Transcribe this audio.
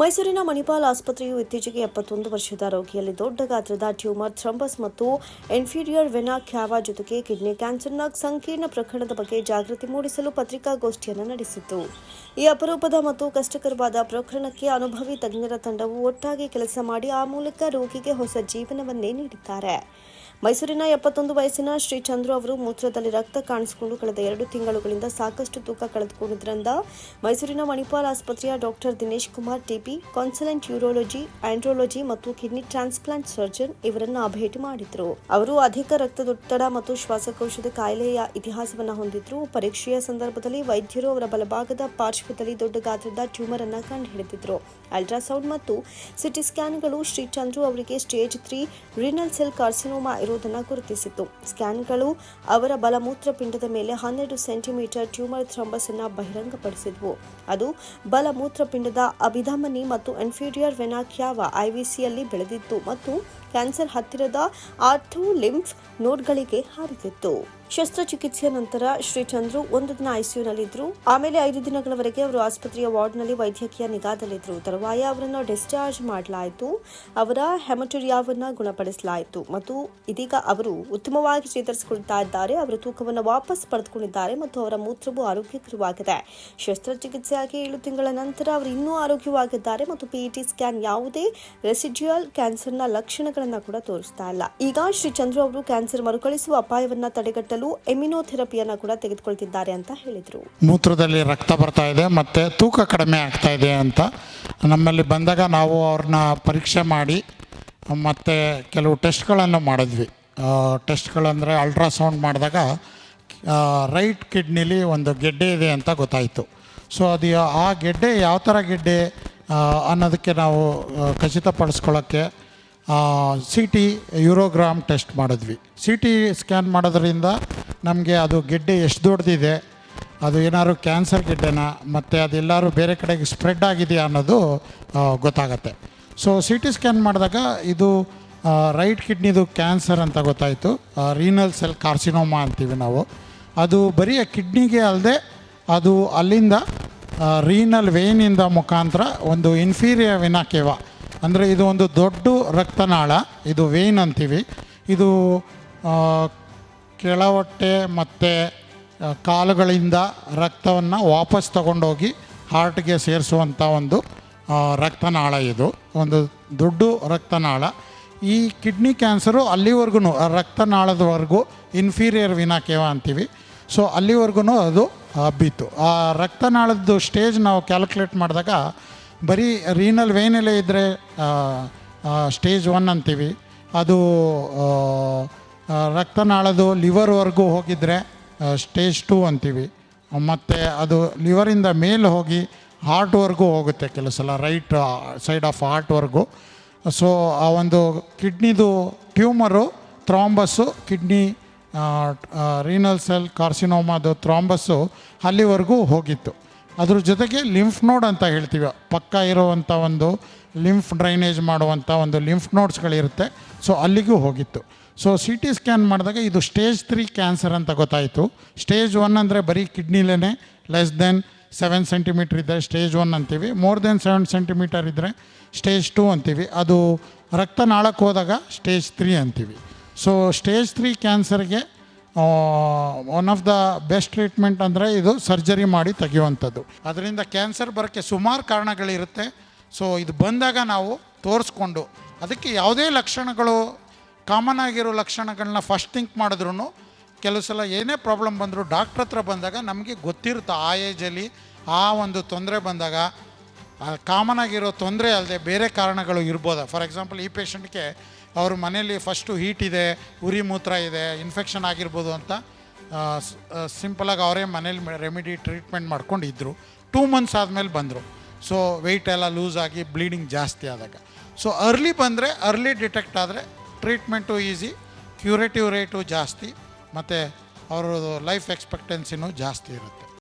ಮೈಸೂರಿನ ಮಣಿಪಾಲ್ ಆಸ್ಪತ್ರೆಯು ಇತ್ತೀಚೆಗೆ ಎಪ್ಪತ್ತೊಂದು ವರ್ಷದ ರೋಗಿಯಲ್ಲಿ ದೊಡ್ಡ ಗಾತ್ರದ ಟ್ಯೂಮರ್, ಥ್ರಂಬಸ್ ಮತ್ತು ಇನ್ಫೀರಿಯರ್ ವೆನಾ ಖ್ಯಾವಾ ಜೊತೆಗೆ ಕಿಡ್ನಿ ಕ್ಯಾನ್ಸರ್ನ ಸಂಕೀರ್ಣ ಪ್ರಕರಣದ ಬಗ್ಗೆ ಜಾಗೃತಿ ಮೂಡಿಸಲು ಪತ್ರಿಕಾಗೋಷ್ಠಿಯನ್ನು ನಡೆಸಿತು ಈ ಅಪರೂಪದ ಮತ್ತು ಕಷ್ಟಕರವಾದ ಪ್ರಕರಣಕ್ಕೆ ಅನುಭವಿ ತಜ್ಞರ ತಂಡವು ಒಟ್ಟಾಗಿ ಕೆಲಸ ಮಾಡಿ ಆ ಮೂಲಕ ರೋಗಿಗೆ ಹೊಸ ಜೀವನವನ್ನೇ ನೀಡಿದ್ದಾರೆ. ಮೈಸೂರಿನ ಎಪ್ಪತ್ತೊಂದು ವಯಸ್ಸಿನ ಶ್ರೀ ಚಂದ್ರು ಅವರು ಮೂತ್ರದಲ್ಲಿ ರಕ್ತ ಕಾಣಿಸಿಕೊಂಡು ಕಳೆದ ಎರಡು ತಿಂಗಳುಗಳಿಂದ ಸಾಕಷ್ಟು ತೂಕ ಕಳೆದುಕೊಂಡಿದ್ದರಿಂದ ಮೈಸೂರಿನ ಮಣಿಪಾಲ್ ಆಸ್ಪತ್ರೆಯ doctor Dinesh Kumar T P consultant urology, andrology ಮತ್ತು ಕಿಡ್ನಿ ಟ್ರಾನ್ಸ್ಪ್ಲಾಂಟ್ ಸರ್ಜನ್ ಇವರನ್ನ ಭೇಟಿ ಮಾಡಿದ್ರು. ಅವರು ಅಧಿಕ ರಕ್ತದೊತ್ತಡ ಮತ್ತು ಶ್ವಾಸಕೋಶದ ಕಾಯಿಲೆಯ ಇತಿಹಾಸವನ್ನ ಹೊಂದಿದ್ರು. ಪರೀಕ್ಷೆಯ ಸಂದರ್ಭದಲ್ಲಿ ವೈದ್ಯರು ಅವರ ಬಲಭಾಗದ ಪಾರ್ಶ್ವದಲ್ಲಿ ದೊಡ್ಡ ಗಾತ್ರದ ಟ್ಯೂಮರ್ ಅನ್ನು ಕಂಡುಹಿಡಿದಿದ್ರು. ಅಲ್ಟ್ರಾಸೌಂಡ್ ಮತ್ತು ಸಿಟಿ ಸ್ಕ್ಯಾನ್ಗಳು ಶ್ರೀ ಚಂದ್ರು ಅವರಿಗೆ stage three renal cell carcinoma ಇರುವುದನ್ನು ಗುರುತಿಸಿತು. ಸ್ಕ್ಯಾನ್ಗಳು ಅವರ ಬಲಮೂತ್ರಪಿಂಡದ ಮೇಲೆ ಹನ್ನೆರಡು ಸೆಂಟಿಮೀಟರ್ ಟ್ಯೂಮರ್ ಥ್ರಂಬಸ್ ಅನ್ನು ಬಹಿರಂಗಪಡಿಸಿದ್ವು. ಅದು ಬಲಮೂತ್ರಪಿಂಡದ ಅಭಿಧಮನಿ ಮತ್ತು ಇನ್ಫೀರಿಯರ್ ವೆನಾಕ್ಯಾವ ಐವಿಸಿಯಲ್ಲಿ ಬೆಳೆದಿತ್ತು ಮತ್ತು ಕ್ಯಾನ್ಸರ್ ಹತ್ತಿರದ ಆರ್ಥೋ ಲಿಂಫ್ ನೋಡ್ಗಳಿಗೆ ಹಾರಿದಿತ್ತು ಶಸ್ತ್ರಚಿಕಿತ್ಸೆಯ ನಂತರ ಶ್ರೀ ಚಂದ್ರು ಒಂದು ದಿನ ಐಸಿಯುನಲ್ಲಿದ್ದರು ಆಮೇಲೆ ಐದು ದಿನಗಳವರೆಗೆ ಅವರು ಆಸ್ಪತ್ರೆಯ ವಾರ್ಡ್ನಲ್ಲಿ ವೈದ್ಯಕೀಯ ನಿಗಾದಲ್ಲಿದ್ದರು ತರುವಾಯ ಅವರನ್ನು ಡಿಸ್ಚಾರ್ಜ್ ಮಾಡಲಾಯಿತು. ಅವರ ಹೆಮಟೋರಿಯಾವನ್ನು ಗುಣಪಡಿಸಲಾಯಿತು. ಮತ್ತು ಇದೀಗ ಅವರು ಉತ್ತಮವಾಗಿ ಚೇತರಿಸಿಕೊಳ್ತಾ ಇದ್ದಾರೆ. ಅವರ ತೂಕವನ್ನು ವಾಪಸ್ ಪಡೆದುಕೊಂಡಿದ್ದಾರೆ ಮತ್ತು ಅವರ ಮೂತ್ರವು ಆರೋಗ್ಯಕರವಾಗಿದೆ. ಶಸ್ತ್ರಚಿಕಿತ್ಸೆಯಾಗಿ ಏಳು ತಿಂಗಳ ನಂತರ ಅವರು ಇನ್ನೂ ಆರೋಗ್ಯವಾಗಿದ್ದಾರೆ ಮತ್ತು ಪಿಇಟಿ ಸ್ಕ್ಯಾನ್ ಯಾವುದೇ ರೆಸಿಡ್ಯುಯಲ್ ಕ್ಯಾನ್ಸರ್ನ ಲಕ್ಷಣಗಳನ್ನು ಕೂಡ ತೋರಿಸ್ತಾ ಇಲ್ಲ. ಈಗ ಶ್ರೀ ಚಂದ್ರು ಅವರು ಕ್ಯಾನ್ಸರ್ ಮರುಕಳಿಸುವ ಅಪಾಯವನ್ನ ತಡೆಗಟ್ಟಲು ಎಮಿನೋಥೆರಪಿಯನ್ನ ಕೂಡ ತೆಗೆದುಕೊಳ್ತಿದ್ದಾರೆ ಅಂತ ಹೇಳಿದರು. ಮೂತ್ರದಲ್ಲಿ ರಕ್ತ ಬರ್ತಾ ಇದೆ, ಮತ್ತೆ ತೂಕ ಕಡಿಮೆ ಆಗ್ತಾ ಇದೆ ಅಂತ ನಮ್ಮಲ್ಲಿ ಬಂದಾಗ ನಾವು ಅವ್ರನ್ನ ಪರೀಕ್ಷೆ ಮಾಡಿ, ಮತ್ತು ಕೆಲವು ಟೆಸ್ಟ್ಗಳನ್ನು ಮಾಡಿದ್ವಿ. ಟೆಸ್ಟ್ಗಳಂದರೆ ಅಲ್ಟ್ರಾಸೌಂಡ್ ಮಾಡಿದಾಗ ರೈಟ್ ಕಿಡ್ನಿಲಿ ಒಂದು ಗೆಡ್ಡೆ ಇದೆ ಅಂತ ಗೊತ್ತಾಯಿತು. ಸೊ, ಅದು ಆ ಗೆಡ್ಡೆ ಯಾವ ಥರ ಗೆಡ್ಡೆ ಅನ್ನೋದಕ್ಕೆ ನಾವು ಖಚಿತಪಡಿಸ್ಕೊಳ್ಳೋಕ್ಕೆ ಸಿ ಟಿ ಯೂರೋಗ್ರಾಮ್ ಟೆಸ್ಟ್ ಮಾಡಿದ್ವಿ. ಸಿ ಟಿ ಸ್ಕ್ಯಾನ್ ಮಾಡೋದ್ರಿಂದ ನಮಗೆ ಅದು ಗೆಡ್ಡೆ ಎಷ್ಟು ದೊಡ್ಡದಿದೆ, ಅದು ಏನಾದ್ರು ಕ್ಯಾನ್ಸರ್ ಗೆಡ್ಡೆನಾ, ಮತ್ತು ಅದೆಲ್ಲರೂ ಬೇರೆ ಕಡೆಗೆ ಸ್ಪ್ರೆಡ್ ಆಗಿದೆಯಾ ಅನ್ನೋದು ಗೊತ್ತಾಗತ್ತೆ. ಸೊ ಸಿ ಟಿ ಸ್ಕ್ಯಾನ್ ಮಾಡಿದಾಗ ಇದು ರೈಟ್ ಕಿಡ್ನಿದು ಕ್ಯಾನ್ಸರ್ ಅಂತ ಗೊತ್ತಾಯಿತು. ರೀನಲ್ ಸೆಲ್ ಕಾರ್ಸಿನೋಮಾ ಅಂತೀವಿ ನಾವು. ಅದು ಬರೀ ಕಿಡ್ನಿಗೆ ಅಲ್ಲದೆ ಅದು ಅಲ್ಲಿಂದ ರೀನಲ್ ವೇನಿಂದ ಮುಖಾಂತರ ಒಂದು ಇನ್ಫೀರಿಯರ್ ವಿನಾಕೆವ ಅಂದರೆ ಇದು ಒಂದು ದೊಡ್ಡ ರಕ್ತನಾಳ, ಇದು ವೇನ್ ಅಂತೀವಿ. ಇದು ಕೆಳವಟ್ಟೆ ಮತ್ತು ಕಾಲುಗಳಿಂದ ರಕ್ತವನ್ನು ವಾಪಸ್ ತಗೊಂಡೋಗಿ ಹಾರ್ಟ್ಗೆ ಸೇರಿಸುವಂಥ ಒಂದು ರಕ್ತನಾಳ ಇದು. ಒಂದು ದೊಡ್ಡ ರಕ್ತನಾಳ. ಈ ಕಿಡ್ನಿ ಕ್ಯಾನ್ಸರು ಅಲ್ಲಿವರೆಗೂ ರಕ್ತನಾಳದವರೆಗೂ ಇನ್ಫೀರಿಯರ್ ವಿನಾಕೇವ ಅಂತೀವಿ. ಸೊ ಅಲ್ಲಿವರೆಗೂ ಅದು ಹಬ್ಬಿತ್ತು ಆ ರಕ್ತನಾಳದ್ದು ಸ್ಟೇಜ್ ನಾವು ಕ್ಯಾಲ್ಕುಲೇಟ್ ಮಾಡಿದಾಗ ಬರೀ ರೀನಲ್ ವೇನೆಲೆ ಇದ್ದರೆ ಸ್ಟೇಜ್ ಒನ್ ಅಂತೀವಿ. ಅದು ರಕ್ತನಾಳದು ಲಿವರ್ವರೆಗೂ ಹೋಗಿದ್ರೆ ಸ್ಟೇಜ್ ಟೂ ಅಂತೀವಿ. ಮತ್ತು ಅದು ಲಿವರಿಂದ ಮೇಲೆ ಹೋಗಿ ಹಾರ್ಟ್ವರೆಗೂ ಹೋಗುತ್ತೆ ಕೆಲವು ಸಲ ರೈಟ್ ಸೈಡ್ ಆಫ್ ಹಾರ್ಟ್ವರೆಗೂ ಸೊ ಆ ಒಂದು ಕಿಡ್ನಿದು tumour thrombus kidney renal cell ಕಾರ್ಸಿನೋಮಾದು thrombus ಅಲ್ಲಿವರೆಗೂ ಹೋಗಿತ್ತು. ಅದ್ರ ಜೊತೆಗೆ ಲಿಂಫ್ ನೋಡ್ ಅಂತ ಹೇಳ್ತೀವಿ. ಪಕ್ಕ ಇರುವಂಥ ಒಂದು ಲಿಂಫ್ ಡ್ರೈನೇಜ್ ಮಾಡುವಂಥ ಒಂದು ಲಿಂಫ್ ನೋಡ್ಸ್ಗಳಿರುತ್ತೆ. ಸೊ ಅಲ್ಲಿಗೂ ಹೋಗಿತ್ತು. ಸೊ ಸಿ ಟಿ ಸ್ಕ್ಯಾನ್ ಮಾಡಿದಾಗ ಇದು ಸ್ಟೇಜ್ ತ್ರೀ ಕ್ಯಾನ್ಸರ್ ಅಂತ ಗೊತ್ತಾಯಿತು. ಸ್ಟೇಜ್ ಒನ್ ಅಂದರೆ ಬರೀ ಕಿಡ್ನಿಲೇ ಲೆಸ್ ದೆನ್ ಸೆವೆನ್ ಸೆಂಟಿಮೀಟರ್ ಇದ್ದರೆ ಸ್ಟೇಜ್ ಒನ್ ಅಂತೀವಿ. ಮೋರ್ ದೆನ್ ಸೆವೆನ್ ಸೆಂಟಿಮೀಟರ್ ಇದ್ದರೆ ಸ್ಟೇಜ್ ಟೂ ಅಂತೀವಿ. ಅದು ರಕ್ತನಾಳಕ್ಕೆ ಹೋದಾಗ ಸ್ಟೇಜ್ ತ್ರೀ ಅಂತೀವಿ. ಸೊ ಸ್ಟೇಜ್ ತ್ರೀ ಕ್ಯಾನ್ಸರ್ಗೆ one of the best treatment ಅಂದರೆ ಇದು ಸರ್ಜರಿ ಮಾಡಿ ತೆಗೆಯುವಂಥದ್ದು. ಅದರಿಂದ ಕ್ಯಾನ್ಸರ್ ಬರೋಕ್ಕೆ ಸುಮಾರು ಕಾರಣಗಳಿರುತ್ತೆ. ಸೊ ಇದು ಬಂದಾಗ ನಾವು ತೋರಿಸ್ಕೊಂಡು, ಅದಕ್ಕೆ ಯಾವುದೇ ಲಕ್ಷಣಗಳು ಕಾಮನ್ ಆಗಿರೋ ಲಕ್ಷಣಗಳನ್ನ ಫಸ್ಟ್ ಥಿಂಕ್ ಮಾಡಿದ್ರು ಕೆಲವು ಸಲ ಏನೇ ಪ್ರಾಬ್ಲಮ್ ಬಂದರೂ ಡಾಕ್ಟ್ರ್ ಹತ್ರ ಬಂದಾಗ ನಮಗೆ ಗೊತ್ತಿರುತ್ತೆ, ಆ ಏಜಲ್ಲಿ ಆ ಒಂದು ತೊಂದರೆ ಬಂದಾಗ ಕಾಮನ್ ಆಗಿರೋ ತೊಂದರೆ ಅಲ್ಲದೆ ಬೇರೆ ಕಾರಣಗಳು ಇರ್ಬೋದ? ಫಾರ್ ಎಕ್ಸಾಂಪಲ್ ಈ ಪೇಷಂಟ್ಗೆ ಅವ್ರ ಮನೇಲಿ ಫಸ್ಟು ಹೀಟ್ ಇದೆ, ಉರಿ ಮೂತ್ರ ಇದೆ ಇನ್ಫೆಕ್ಷನ್ ಆಗಿರ್ಬೋದು ಅಂತ ಸಿಂಪಲಾಗಿ ಅವರೇ ಮನೇಲಿ ರೆಮಿಡಿ ಟ್ರೀಟ್ಮೆಂಟ್ ಮಾಡ್ಕೊಂಡಿದ್ರು. ಟೂ ಮಂತ್ಸ್ ಆದಮೇಲೆ ಬಂದರು. ಸೊ ವೆಯ್ಟ್ ಎಲ್ಲ ಲೂಸ್ ಆಗಿ ಬ್ಲೀಡಿಂಗ್ ಜಾಸ್ತಿ ಆದಾಗ. ಸೊ ಅರ್ಲಿ ಬಂದರೆ ಅರ್ಲಿ ಡಿಟೆಕ್ಟ್ ಆದರೆ ಟ್ರೀಟ್ಮೆಂಟು ಈಸಿ ಕ್ಯೂರೇಟಿವ್ ರೇಟು ಜಾಸ್ತಿ, ಮತ್ತು ಅವ್ರದ್ದು ಲೈಫ್ ಎಕ್ಸ್ಪೆಕ್ಟೆನ್ಸಿನೂ ಜಾಸ್ತಿ ಇರುತ್ತೆ.